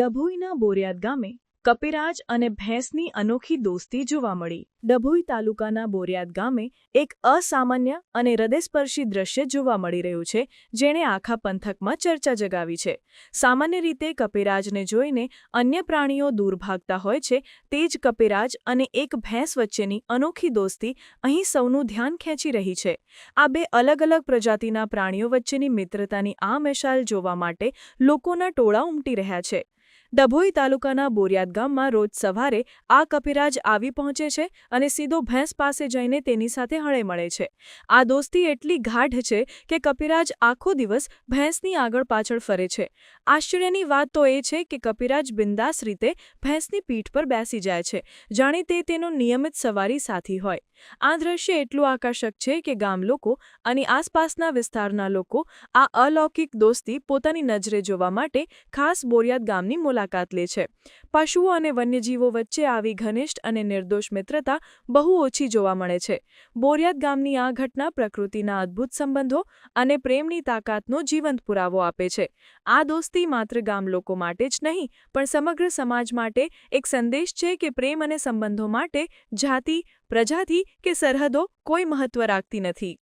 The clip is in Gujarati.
ડભોઈના બોરિયાદ ગામે કપિરાજ અને ભેંસની અનોખી દોસ્તી જોવા મળી. ડભોઈ તાલુકાના બોરિયાદ ગામે એક અસામાન્ય અને હૃદયસ્પર્શી દ્રશ્ય જોવા મળી રહ્યું છે, જેણે આખા પંથકમાં ચર્ચા જગાવી છે. સામાન્ય રીતે કપિરાજને જોઈને અન્ય પ્રાણીઓ દૂર ભાગતા હોય છે, તે જ કપિરાજ અને એક ભેંસ વચ્ચેની અનોખી દોસ્તી અહીં સૌનું ધ્યાન ખેંચી રહી છે. આ બે અલગ અલગ પ્રજાતિના પ્રાણીઓ વચ્ચેની મિત્રતાની આ મિસાલ જોવા માટે લોકોના ટોળા ઉમટી રહ્યા છે. ડભોઈ તાલુકાના બોરિયાદ ગામમાં રોજ સવારે આ કપિરાજ આવી પહોંચે છે અને સીધો ભેંસ પાસે જઈને તેની સાથે હળે મળે છે. આ દોસ્તી એટલી ગાઢ છે કે કપિરાજ આખો દિવસ ભેંસની આગળ પાછળ ફરે છે. આશ્ચર્યની વાત તો એ છે કે કપિરાજ બિંદાસ રીતે ભેંસની પીઠ પર બેસી જાય છે, જાણે તે તેનો નિયમિત સવારી સાથી હોય. આ દ્રશ્ય એટલું આકર્ષક છે કે ગામ લોકો અને આસપાસના વિસ્તારના લોકો આ અલૌકિક દોસ્તી પોતાની નજરે જોવા માટે ખાસ બોરિયાદ ગામની મુલાકાત લે છે. પશુઓ અને વન્યજીવો વચ્ચે આવી ઘનિષ્ઠ અને નિર્દોષ મિત્રતા બહુ ઓછી જોવા મળે છે. બોરિયાદ ગામની આ ઘટના પ્રકૃતિના અદ્ભુત સંબંધો અને પ્રેમની તાકાતનો જીવંત પુરાવો આપે છે. આ દોસ્તી માત્ર ગામ લોકો માટે જ નહીં, પણ સમગ્ર સમાજ માટે એક સંદેશ છે કે પ્રેમ અને સંબંધો માટે જાતિ, પ્રજાતિ કે સરહદો કોઈ મહત્વ રાખતી નથી.